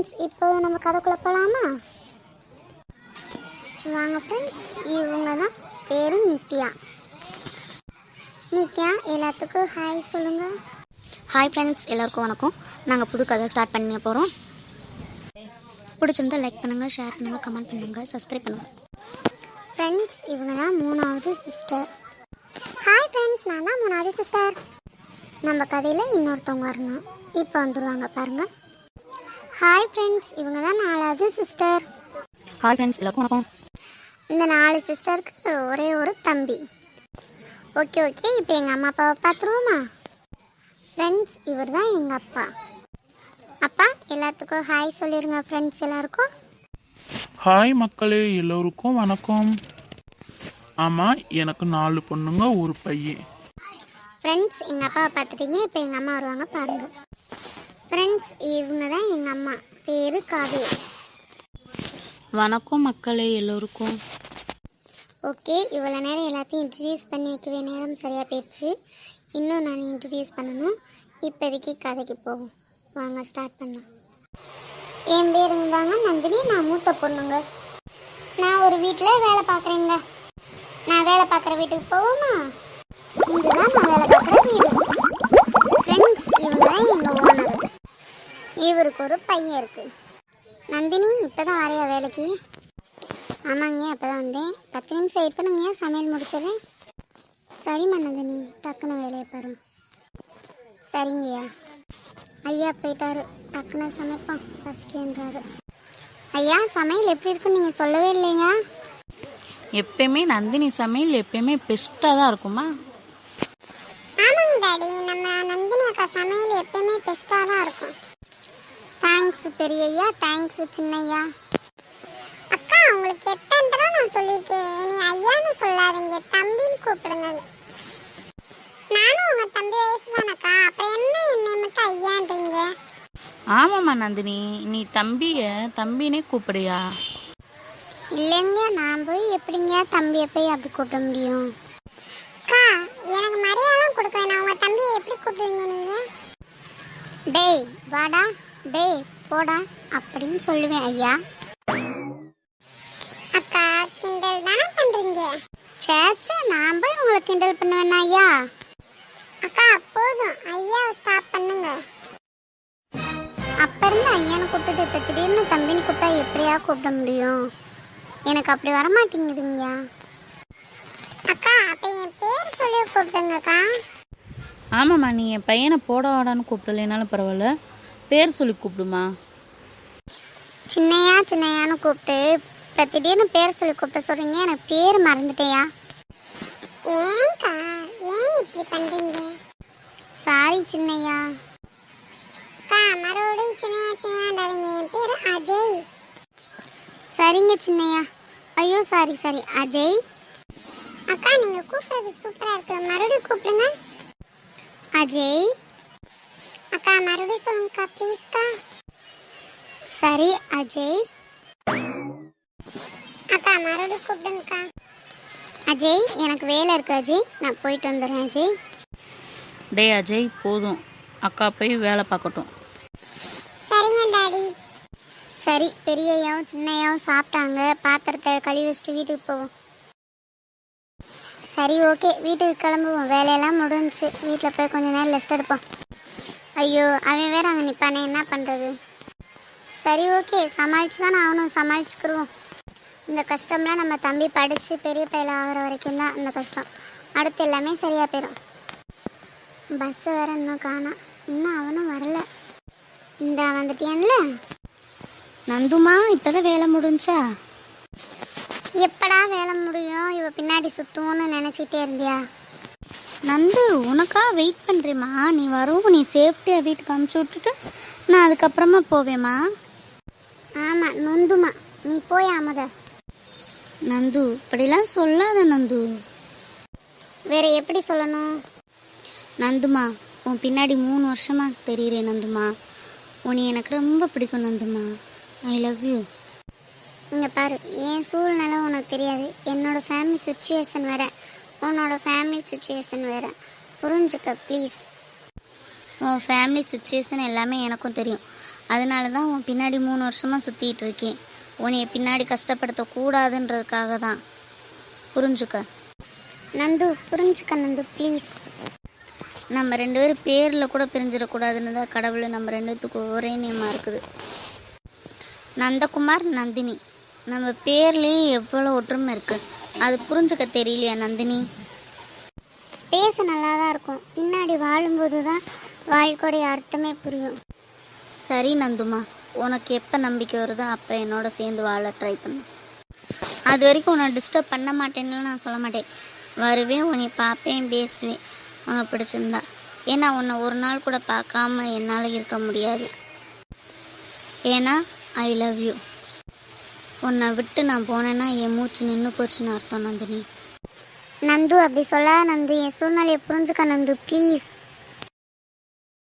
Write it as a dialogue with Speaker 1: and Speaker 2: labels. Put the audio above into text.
Speaker 1: Friends இப்போ நம்ம கதைக்குள்ள போகலாமா வாங்க ஃப்ரெண்ட்ஸ் இவங்க தான் பேரு நித்யா. நித்யா எல்லாத்துக்கும் ஹாய் சொல்லுங்க.
Speaker 2: ஹாய் ஃப்ரெண்ட்ஸ் எல்லாருக்கும் வணக்கம். நாங்கள் புது கதை ஸ்டார்ட் பண்ண போகிறோம் பிடிச்சிருந்தா லைக் பண்ணுங்கள் ஷேர் பண்ணுங்கள் கமெண்ட் பண்ணுங்கள் சப்ஸ்கிரைப் பண்ணுங்கள்
Speaker 1: ஃப்ரெண்ட்ஸ் இவங்க தான் மூணாவது சிஸ்டர் ஹாய் ஃப்ரெண்ட்ஸ் நான் தான் மூணாவது சிஸ்டர் நம்ம கதையில் இன்னொருத்தவங்க வரணும். இப்போ வந்துடுவாங்க பாருங்க. ஹாய் ஃப்ரெண்ட்ஸ் இவங்க தான் நாலாவது சிஸ்டர்
Speaker 2: ஹாய் ஃப்ரெண்ட்ஸ் எல்லாருக்கும் வணக்கம்.
Speaker 1: இந்த நாலு சிஸ்டருக்கு ஒரே ஒரு தம்பி. ஓகே ஓகே இப்போ எங்கள் அம்மா அப்பாவை பார்த்துருவோமா? ஃப்ரெண்ட்ஸ் இவர் தான் எங்கள் அப்பா. அப்பா எல்லாத்துக்கும் ஹாய் சொல்லிடுங்க ஃப்ரெண்ட்ஸ் எல்லாருக்கும்.
Speaker 3: ஹாய் மக்களே எல்லோருக்கும் வணக்கம். ஆமாம் எனக்கு நாலு பொண்ணுங்க ஒரு பையன்.
Speaker 1: ஃப்ரெண்ட்ஸ் எங்கள் அப்பாவை பார்த்துட்டீங்க இப்போ எங்கள் அம்மா வருவாங்க பாருங்க. ஃப்ரெண்ட்ஸ் இவங்க தான் எங்கள் அம்மா. பேர் காவேரி
Speaker 2: வணக்கம் மக்களே எல்லோருக்கும்.
Speaker 1: ஓகே இவ்வளோ நேரம் எல்லாத்தையும் இன்ட்ரடியூஸ் பண்ணி வைக்கவே நேரம் சரியாக போயிடுச்சு. இன்னும் நான் இன்ட்ரடியூஸ் பண்ணணும். இப்போதைக்கு கதைக்கு போவோம். வாங்க ஸ்டார்ட் பண்ணலாம். என் பேருங்க தாங்க நந்தினி. நான் மூத்த பொண்ணுங்க. நான் ஒரு வீட்டில் வேலை பார்க்குறேங்க. நான் வேலை பார்க்குற வீட்டுக்கு போவோமா? இதுதான் நான் வேலை பார்க்குற வீடு. ஃப்ரெண்ட்ஸ் இவங்க எங்கள் இவருக்கு ஒரு பையன் இருக்குது நந்தினி இப்போ தான் வரையா வேலைக்கு? ஆமாங்க அப்போ தான் வந்தேன். பத்து நிமிஷம் வெயிட் பண்ணுங்க சமையல் முடிச்சிடுறேன். சரிம்மா நந்தினி டக்குன்னு வேலையை பாரு சரிங்கய்யா. ஐயா போயிட்டாரு. டக்குன்னு சமைப்போம் பசிக்கின்றாரு ஐயா சமையல் எப்படி இருக்குன்னு நீங்கள் சொல்லவே இல்லையா?
Speaker 2: எப்பயுமே நந்தினி சமையல் எப்பயுமே பெஸ்ட்டாக தான் இருக்குமா?
Speaker 1: ஆமாங்க டாடி. நம்ம நந்தினி அக்கா சமையல் எப்பயுமே பெஸ்ட்டாக தான் இருக்கும். தேங்க்ஸ் பெரியய்யா. தேங்க்ஸ் சின்னையா அக்கா உங்களுக்கு எத்தனை தடவை நான் சொல்லியிருக்கேன்? நீ ஐயான்னு சொல்லாதீங்க. தம்பின்னு கூப்பிடுங்க நானும் உங்க தம்பி வயசு தானக்கா அப்புறம் என்ன என்னை மட்டும் ஐயான்றீங்க?
Speaker 2: ஆமாம்மா நந்தினி. நீ தம்பியை தம்பினே கூப்பிடுயா
Speaker 1: இல்லைங்க நான் போய் எப்படிங்க தம்பியை போய் அப்படி கூப்பிட முடியும்? அக்கா எனக்கு மரியாதை கொடுக்க வேணாம் உங்க தம்பியை எப்படி கூப்பிடுவீங்க நீங்க? டேய் வாடா. டேய் போடா அப்படின்னு சொல்லுவேன் ஐயா. அக்கா கிண்டல் தானே பண்றீங்க? சேச்சா நான் போய் உங்களை கிண்டல் பண்ணுவேனா ஐயா? அக்கா போதும். ஐயா ஸ்டாப் பண்ணுங்க. அப்ப இருந்து ஐயான்னு கூப்பிட்டுட்டு இப்ப திடீர்னு தம்பின்னு கூப்பிட்டா எப்படியா கூப்பிட முடியும்? எனக்கு அப்படி வர மாட்டேங்குதுங்க அக்கா அப்ப என் பேர் சொல்லி கூப்பிடுங்கக்கா.
Speaker 2: ஆமாம்மா நீ என் பையனை போட வாடான்னு கூப்பிடலைனாலும் பரவாயில்ல. பேர் சொல்லி கூப்பிடுமா?
Speaker 1: சின்னையா சின்னையான்னு கூப்பிட்டு இப்போ திடீர்னு பேர் சொல்லி கூப்பிட சொல்றீங்க எனக்கு பேர் மறந்துட்டேயா? ஏங்கா ஏன் இப்படி பண்ணுறீங்க சாரி சின்னையா. அக்கா மறுபடியும் சின்னையா சின்னையாண்டாதீங்க என் பேர் அஜய். சரிங்க சின்னையா. ஐயோ சாரி சாரி அஜய்? அக்கா நீங்கள் கூப்பிட்றது சூப்பராக இருக்கு. மறுபடியும் கூப்பிடுங்க. அஜய்? அக்கா மறுபடியும் சொல்லுங்கக்கா ப்ளீஸ்க்கா சரி அஜய். அக்கா மறுபடியும் கூப்பிடுங்கக்கா. அஜய் எனக்கு வேலை இருக்கு அஜய். நான் போயிட்டு வந்துடுறேன் அஜய்.
Speaker 2: டே அஜய் போதும். அக்கா போய் வேலை பார்க்கட்டும்.
Speaker 1: சரிங்க டாடி. சரி பெரியையாவும் சின்னையாவும் சாப்பிட்டாங்க. பாத்திரத்தை கழுவி வச்சுட்டு வீட்டுக்கு போவோம். சரி ஓகே வீட்டுக்கு கிளம்புவோம். வேலையெல்லாம் முடிஞ்சுச்சு. வீட்டில் போய் கொஞ்ச நேரம் ரெஸ்ட் எடுப்போம். ஐயோ அவன் வேற அங்கே நிற்பானே என்ன பண்ணுறது சரி ஓகே சமாளிச்சு தான் ஆகணும் சமாளிச்சுக்கிருவோம். இந்த கஷ்டம்லாம் நம்ம தம்பி படித்து பெரிய பையல ஆகிற வரைக்கும் தான் இந்த கஷ்டம். அடுத்து எல்லாமே சரியாக போயிடும் பஸ் வேற இன்னும் காணோம். இன்னும் அவனும் வரல. இந்த வந்துட்டியான்ல?
Speaker 2: நந்துமா இப்போதான் வேலை முடிஞ்சா?
Speaker 1: எப்படா வேலை முடியும்? இவ பின்னாடி சுத்துவோன்னு நினைச்சிட்டே இருந்தியா?
Speaker 2: நந்து உனக்கா வெயிட் பண்ணுறேம்மா நீ வரவும் நீ சேஃப்டியாக வீட்டுக்கு அமுச்சு விட்டுட்டு நான் அதுக்கப்புறமா போவேம்மா.
Speaker 1: ஆமா நொந்துமா நீ போய் அமுத
Speaker 2: நந்து இப்படிலாம் சொல்லாத நந்து.
Speaker 1: வேற எப்படி சொல்லணும்?
Speaker 2: நந்துமா உன் பின்னாடி மூணு வருஷமா தெரியுறேன் நந்துமா உன்னை எனக்கு ரொம்ப பிடிக்கும் நந்துமா ஐ லவ் யூ
Speaker 1: இங்க பாரு என் சூழ்நிலை உனக்கு தெரியாது. என்னோட ஃபேமிலி சுச்சுவேஷன் வேற. உன்னோட ஃபேமிலி சுச்சுவேஷன் வேற. புரிஞ்சுக்க ப்ளீஸ்
Speaker 2: உன் ஃபேமிலி சுச்சுவேஷன் எல்லாமே எனக்கும் தெரியும். அதனால தான் உன் பின்னாடி மூணு வருஷமாக சுற்றிட்டு இருக்கேன். உன்னைய பின்னாடி கஷ்டப்படுத்தக்கூடாதுன்றதுக்காக தான். புரிஞ்சுக்க.
Speaker 1: நந்து புரிஞ்சுக்க நந்து ப்ளீஸ்
Speaker 2: நம்ம ரெண்டு பேரும் பேரில் கூட பிரிஞ்சிடக்கூடாதுன்னு தான் கடவுள் நம்ம ரெண்டுத்துக்கும் ஒரே நேமாக இருக்குது. நந்தகுமார் நந்தினி. நம்ம பேர்லேயே எவ்வளோ ஒற்றுமை இருக்குது அது புரிஞ்சுக்க தெரியலையா நந்தினி?
Speaker 1: பேச நல்லா தான் இருக்கும். பின்னாடி வாழும்போது தான் வாழ்க்கையுடைய அர்த்தமே புரியும்.
Speaker 2: சரி நந்துமா. உனக்கு எப்போ நம்பிக்கை வருதோ அப்போ என்னோட சேர்ந்து வாழ ட்ரை பண்ணு. அது வரைக்கும் உன்னை டிஸ்டர்ப் பண்ண மாட்டேன்னு நான் சொல்ல மாட்டேன். வருவேன் உன்னை பார்ப்பேன் பேசுவேன். உனக்கு பிடிச்சிருந்தா. ஏன்னா உன்னை ஒரு நாள் கூட பார்க்காம என்னால் இருக்க முடியாது. ஏன்னா ஐ லவ் யூ உன்னை விட்டு நான் போனேன்னா என் மூச்சு நின்று போச்சுன்னு அர்த்தம் நந்தினி.
Speaker 1: நந்து அப்படி சொல்லாத நந்து. என் சூழ்நிலையை புரிஞ்சுக்க நந்து ப்ளீஸ்